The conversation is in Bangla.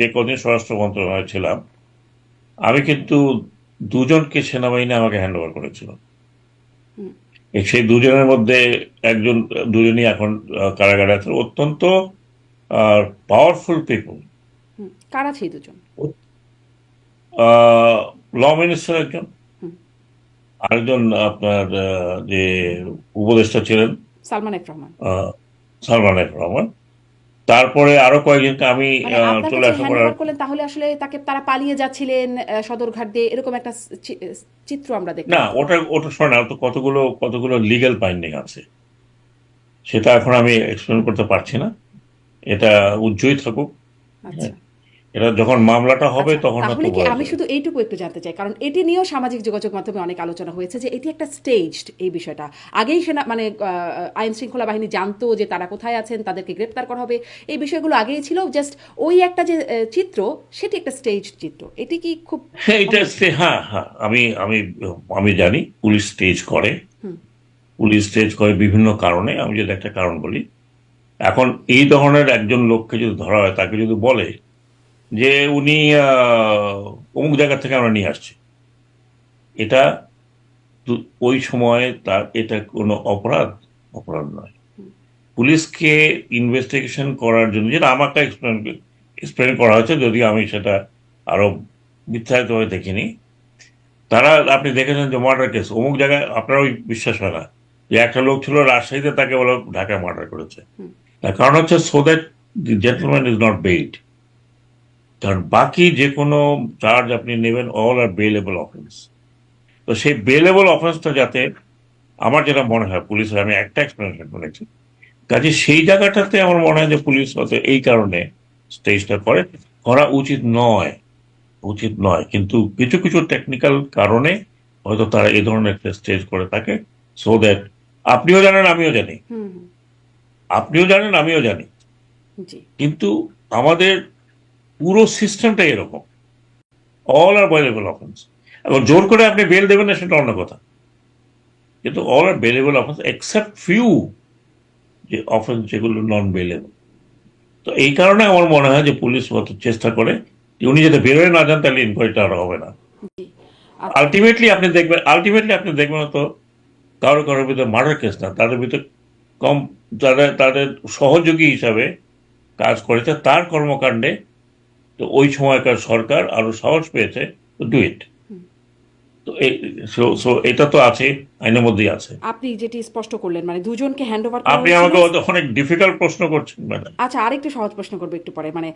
যে কদিন স্বরাষ্ট্র মন্ত্রণালয়ে ছিলাম আমি কিন্তু দুজনকে সেনাবাহিনী আমাকে হ্যান্ড ওভার করেছিল সেই দুজনের মধ্যে একজন দুজনই এখন কারাগারে আছে। অত্যন্ত পাওয়ারফুল পিপল কারা সেই দুজন? ল মিনিস্টার একজন। আরেকজন আপনার আহ, যে উপদেষ্টা ছিলেন। সালমান এফ রহমান। সালমান এফ রহমান। তারপরে আরও কয়েকজনকে আমি মানে চলে আসার পর করলেন তাহলে আসলে তাকে তারা পালিয়ে যাচ্ছিলেন সদরঘাট দিয়ে এরকম একটা চিত্র আমরা দেখি না ওটা ওটা শোনা তো কতগুলো কতগুলো লিগ্যাল বাইন্ডিং আছে। সেটা এখন আমি এক্সপ্লেন করতে পারছি না। এটা উজ্জ্বই থাকুক। আচ্ছা। এটা যখন মামলাটা হবে আচ্ছা, তখন তাহলে কি আমি শুধু এইটুকু একটু জানতে চাই কারণ এটি নিয়েও সামাজিক যোগাযোগ মাধ্যমে অনেক আলোচনা হয়েছে যে এটি একটা স্টেজড এই বিষয়টা। আগেই সেনা মানে আইন শৃঙ্খলা বাহিনী জানতো যে তারা কোথায় আছেন তাদেরকে গ্রেপ্তার করা হবে। এই বিষয়গুলো আগেই ছিল জাস্ট ওই একটা যে চিত্র সেটি একটা স্টেজড চিত্র। এটি কি খুব হ্যাঁ এটা হ্যাঁ হ্যাঁ আমি আমি আমি জানি পুলিশ স্টেজ করে। পুলিশ স্টেজ করে বিভিন্ন কারণে আমি যদি একটা কারণ বলি। এখন এই ধরনের একজন লোককে যদি ধরা হয় তাকে যদি বলে যে উনি আহ, অমুক জায়গা থেকে আমরা নিয়ে আসছি। এটা ওই সময়ে তার এটা কোনো অপরাধ অপরাধ নয়। পুলিশকে ইনভেস্টিগেশন করার জন্য যেটা আমাকে এক্সপ্লেন এক্সপ্লেন করা হয়েছে যদিও আমি সেটা আরও বিস্তারিতভাবে দেখিনি। তারা আপনি দেখেছেন যে মার্ডার কেস অমুক জায়গায় আপনার ওই বিশ্বাস হয় না যে একটা লোক ছিল রাজশাহীতে তাকে বলো ঢাকায় মার্ডার করেছে। তার কারণ হচ্ছে so that gentleman is not bailed কারণ বাকি যে কোনো চার্জ আপনি নেবেন অল আর বেলেবল অফেন্স তো সেই বেলেবল অফেন্সটা যাতে আমার যেটা মনে হয় পুলিশের আমি একটা এক্সপ্লেনেশন শুনেছি কাজে সেই জায়গাটাতে আমার মনে হয় যে পুলিশ হয়তো এই কারণে স্টেজটা করে। করা উচিত নয় উচিত নয়। কিন্তু কিছু কিছু টেকনিক্যাল কারণে হয়তো তারা এই ধরনের একটা স্টেজ করে থাকে। সো দ্যাট আপনিও জানেন আমিও জানি। আপনিও জানেন আমিও জানি। কিন্তু আমাদের পুরো সিস্টেমটা এরকম। অল আর বেলেবল অফেন্স এবং জোর করে আপনি বেল দেবেন না সেটা অন্য কথা। কিন্তু all are bailable offence except few যে অফেন্স যেগুলো নন বেলেবল তো এই কারণে আমার মনে হয় যে পুলিশ অত চেষ্টা করে উনি যদি বেরোয় না যান তাহলে ইনকোয়ারিটা আর হবে না। আলটিমেটলি আপনি দেখবেন আলটিমেটলি আপনি দেখবেন তো কারও কারোর ভিতরে মার্ডার কেস না তাদের ভিতরে কম তাদের তাদের সহযোগী হিসাবে কাজ করেছে তার কর্মকাণ্ডে তো ওই সময়কার সরকার আরও সাহস পেয়েছে ডু ইট তো সো এটা তো আছে আইনের মধ্যেই আছে। আপনি যেটি স্পষ্ট করলেন মানে দুজনকে হ্যান্ড ওভার আপনি আমাকে অনেক ডিফিকাল্ট প্রশ্ন করছেন ম্যাডাম আচ্ছা আরেকটু সহজ প্রশ্ন করব একটু পরে মানে